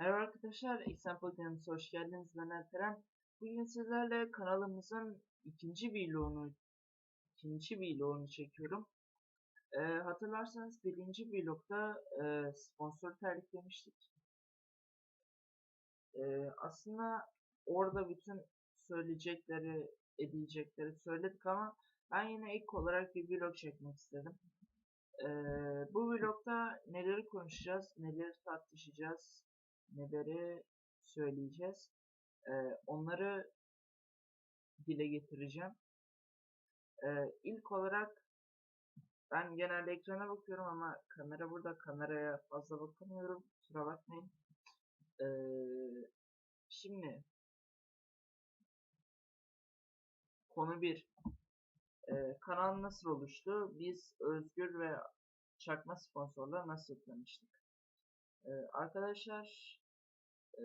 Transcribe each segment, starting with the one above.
Merhaba arkadaşlar, Example Games'e hoş geldiniz. Ben Alperen. Bugün sizlerle kanalımızın ikinci vlogunu ikinci vlogunu çekiyorum. Ee, hatırlarsanız birinci vlogda e, sponsor terliklemiştik. Ee, aslında orada bütün söyleyecekleri, edecekleri söyledik ama ben yine ilk olarak bir vlog çekmek istedim. Ee, bu vlogda neleri konuşacağız, neleri tartışacağız, neleri söyleyeceğiz. Ee, onları dile getireceğim. Ee, ilk olarak ben genelde ekrana bakıyorum ama kamera burada. Kameraya fazla bakamıyorum. Kusura bakmayın. Ee, şimdi konu 1. Ee, kanal nasıl oluştu? Biz Özgür ve Çakma sponsorla nasıl tanıştık? Ee, arkadaşlar e,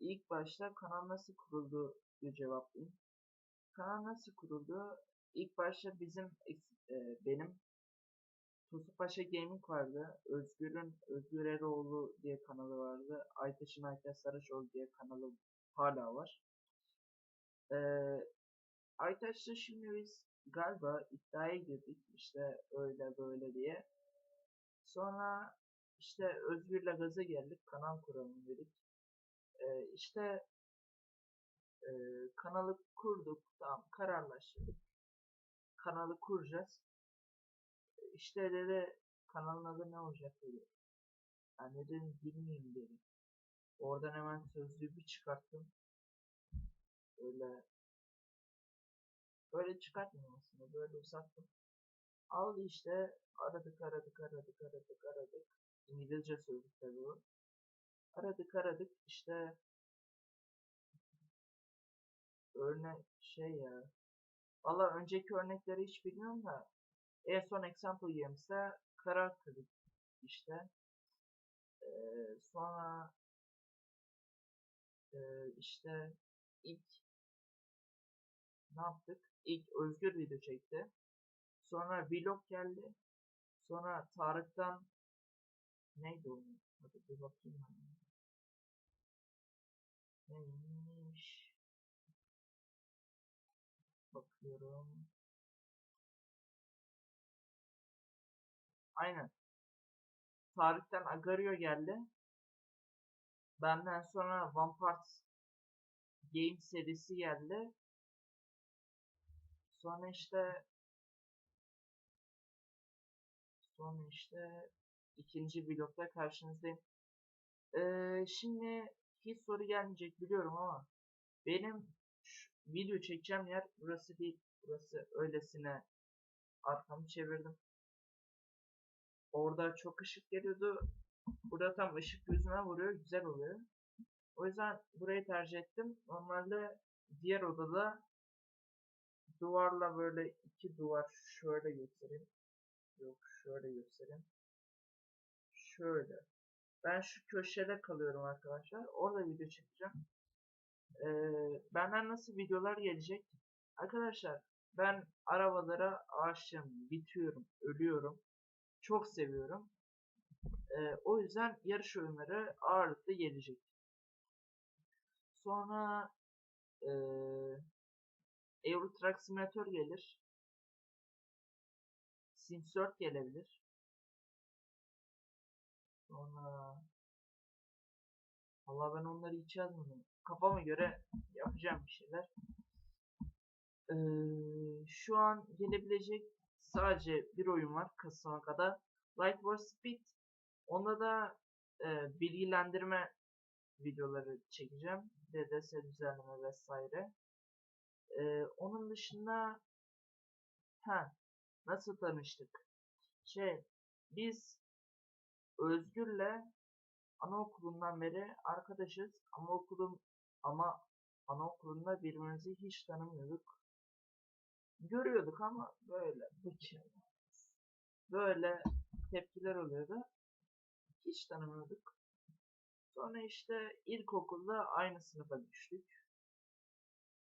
ilk başta kanal nasıl kuruldu diye cevaplayayım. Kanal nasıl kuruldu? İlk başta bizim e, benim Tosupaşa Gaming vardı. Özgür'ün Özgür Eroğlu diye kanalı vardı. Aytaş'ın Aytaş Saraçoğlu diye kanalı hala var. Ee, Aytaş'la şimdi biz galiba iddiaya girdik işte öyle böyle diye. Sonra işte Özgür'le gaza geldik. Kanal kuralım dedik. Ee, işte e, kanalı kurduk. Tamam kararlaştırdık. Kanalı kuracağız. İşte dedi kanalın adı ne olacak dedi. Ben dedim bilmiyorum dedim. Oradan hemen sözlüğü bir çıkarttım. Öyle böyle çıkartmıyorum aslında. Böyle uzattım. Aldı işte aradık aradık aradık aradık aradık. İngilizce sözlük tabi bu. Aradık aradık işte örnek şey ya. Valla önceki örnekleri hiç bilmiyorum da en son example games'te karar kırdık işte. Ee, sonra e, işte ilk ne yaptık? İlk Özgür video çekti. Sonra vlog geldi. Sonra Tarık'tan neydi o? Hadi bir bakayım ben. Neymiş? Bakıyorum. Aynen. Tarık'tan Agario geldi. Benden sonra One Part Game serisi geldi. Sonra işte sonra işte ikinci vlogda karşınızdayım. Ee, şimdi hiç soru gelmeyecek biliyorum ama benim video çekeceğim yer burası değil. Burası öylesine arkamı çevirdim. Orada çok ışık geliyordu. Burada tam ışık yüzüme vuruyor. Güzel oluyor. O yüzden burayı tercih ettim. Normalde diğer odada duvarla böyle iki duvar şöyle göstereyim. Yok şöyle göstereyim. Şöyle. Ben şu köşede kalıyorum arkadaşlar. Orada video çekeceğim. Ee, benden nasıl videolar gelecek? Arkadaşlar ben arabalara aşığım. Bitiyorum. Ölüyorum. Çok seviyorum. Ee, o yüzden yarış oyunları ağırlıklı gelecek. Sonra ee, Euro Truck Simulator gelir. Sims 4 gelebilir. Sonra Allah ben onları hiç yazmadım. Kafama göre yapacağım bir şeyler. Ee, şu an gelebilecek sadece bir oyun var Kasım kadar. Light War Speed. Onda da e, bilgilendirme videoları çekeceğim. DDS düzenleme vesaire. Ee, onun dışında ha nasıl tanıştık? Şey biz Özgür'le anaokulundan beri arkadaşız ama okulum ama anaokulunda birbirimizi hiç tanımıyorduk. Görüyorduk ama böyle böyle tepkiler oluyordu. Hiç tanımıyorduk. Sonra işte ilkokulda aynı sınıfa düştük.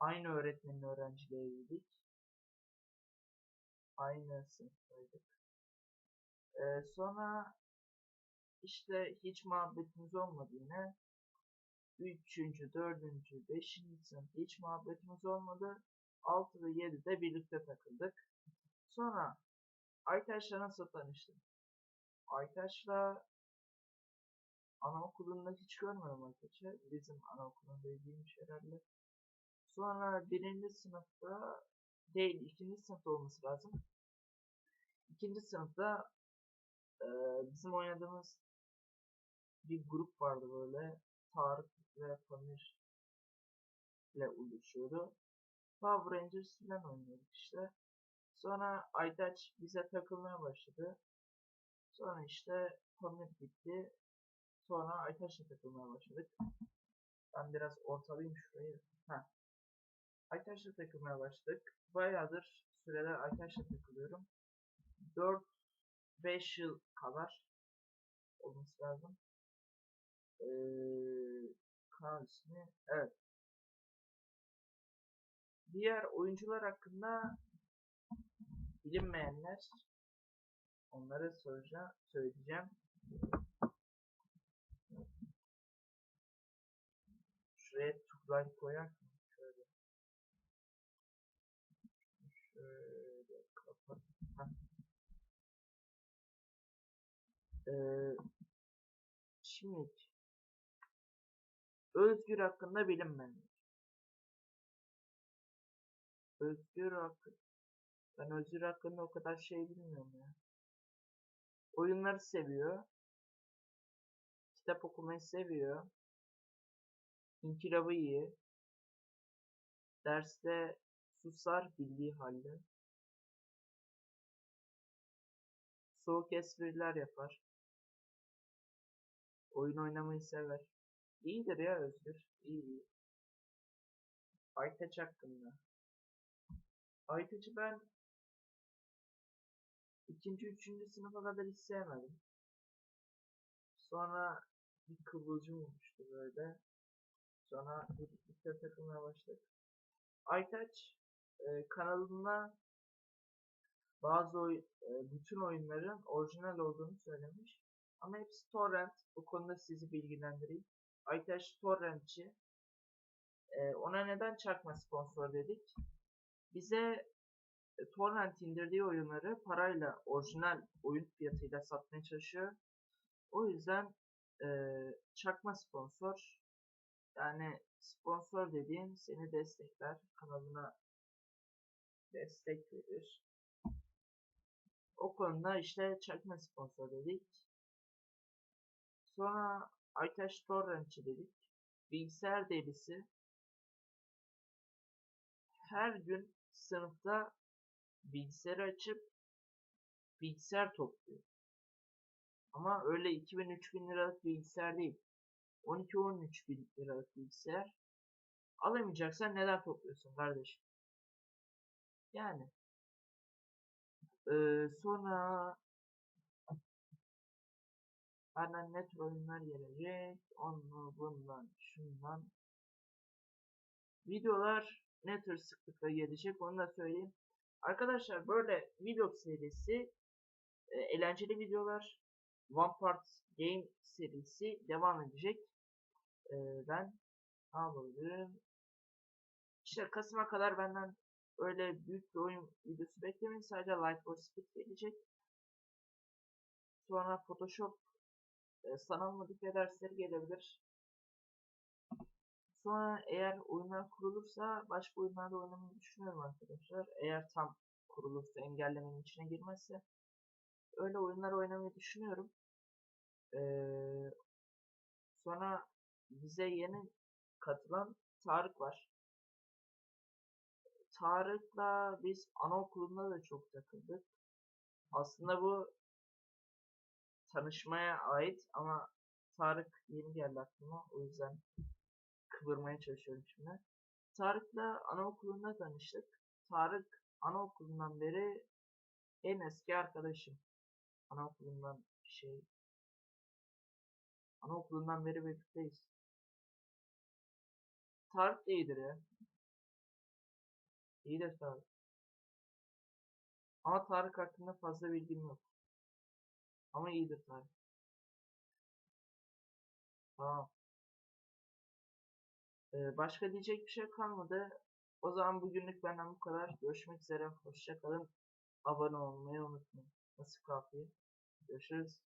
Aynı öğretmenin öğrencileriydik. Aynı sınıftaydık. Ee, sonra işte hiç muhabbetimiz olmadı yine. Üçüncü, dördüncü, beşinci sınıf hiç muhabbetimiz olmadı. 6 ve 7'de birlikte takıldık. Sonra Aytaş'la nasıl tanıştım? Aytaş'la anaokulunda hiç görmedim Aytaş'ı. Bizim anaokulunda ilgiymiş herhalde. Sonra birinci sınıfta değil ikinci sınıfta olması lazım. İkinci sınıfta e, bizim oynadığımız bir grup vardı böyle. Tarık ve Pamir ile oluşuyordu. Power Rangers falan oynuyorduk işte. Sonra Aytaç bize takılmaya başladı. Sonra işte Pamir gitti. Sonra Aytaç'la takılmaya başladık. Ben biraz ortalayayım şurayı. Heh. Aytaç'la takılmaya başladık. Bayağıdır süreler Aytaç'la takılıyorum. 4-5 yıl kadar olması lazım. Ee, kanal. Evet. Diğer oyuncular hakkında bilinmeyenler onları soracağım, söyleyeceğim. Şuraya tuzak koyar mı? Şöyle. Şöyle kapat. Ee, şimdi Özgür hakkında bilinmeyenler. Özgür hakkı. Ben Özgür hakkında o kadar şey bilmiyorum ya. Oyunları seviyor. Kitap okumayı seviyor. İnkilabı iyi. Derste susar bildiği halde. Soğuk espriler yapar. Oyun oynamayı sever. İyidir ya Özgür. İyi iyi. Aytaç hakkında. Aytaç'ı ben ikinci, üçüncü sınıfa kadar hiç sevmedim. Sonra bir kıvılcım olmuştu böyle. Sonra birlikte takılmaya başladık. Aytaç e, kanalında bazı oy, e, bütün oyunların orijinal olduğunu söylemiş. Ama hepsi torrent. Bu konuda sizi bilgilendireyim. Aytaş torrentçi. E, ona neden çakma sponsor dedik? Bize e, torrent indirdiği oyunları parayla orijinal oyun fiyatıyla satmaya çalışıyor. O yüzden e, çakma sponsor yani sponsor dediğin seni destekler, kanalına destek verir. O konuda işte çakma sponsor dedik. Sonra Aytaş Torrentçi dedik. Bilgisayar delisi. Her gün sınıfta bilgisayarı açıp bilgisayar topluyor. Ama öyle 2000-3000 liralık bilgisayar değil. 12-13 bin liralık bilgisayar. Alamayacaksan neden topluyorsun kardeşim? Yani. Ee, sonra benden ne tür oyunlar gelecek? Onu bundan şundan. Videolar ne tür sıklıkla gelecek onu da söyleyeyim. Arkadaşlar böyle vlog serisi e, eğlenceli videolar One Part Game serisi devam edecek. E, ben ne yapabilirim? İşte Kasım'a kadar benden öyle büyük bir oyun videosu beklemeyin. Sadece Light for Speed gelecek. Sonra Photoshop e, modifiye dersleri gelebilir. Sonra eğer oyunlar kurulursa başka oyunlarda oynamayı düşünüyorum arkadaşlar. Eğer tam kurulursa engellemenin içine girmezse öyle oyunlar oynamayı düşünüyorum. Ee, sonra bize yeni katılan Tarık var. Tarık'la biz anaokulunda da çok takıldık. Aslında bu tanışmaya ait ama Tarık yeni geldi aklıma. O yüzden kıvırmaya çalışıyorum şimdi. Tarık'la anaokulunda tanıştık. Tarık anaokulundan beri en eski arkadaşım. Anaokulundan şey Anaokulundan beri birlikteyiz. Tarık da iyidir ya. İyidir Tarık. Ama Tarık hakkında fazla bilgim yok. Ama iyidir tabii. Tamam. Ee, başka diyecek bir şey kalmadı. O zaman bugünlük benden bu kadar. Görüşmek üzere. Hoşçakalın. Abone olmayı unutmayın. Nasıl kafiye. Görüşürüz.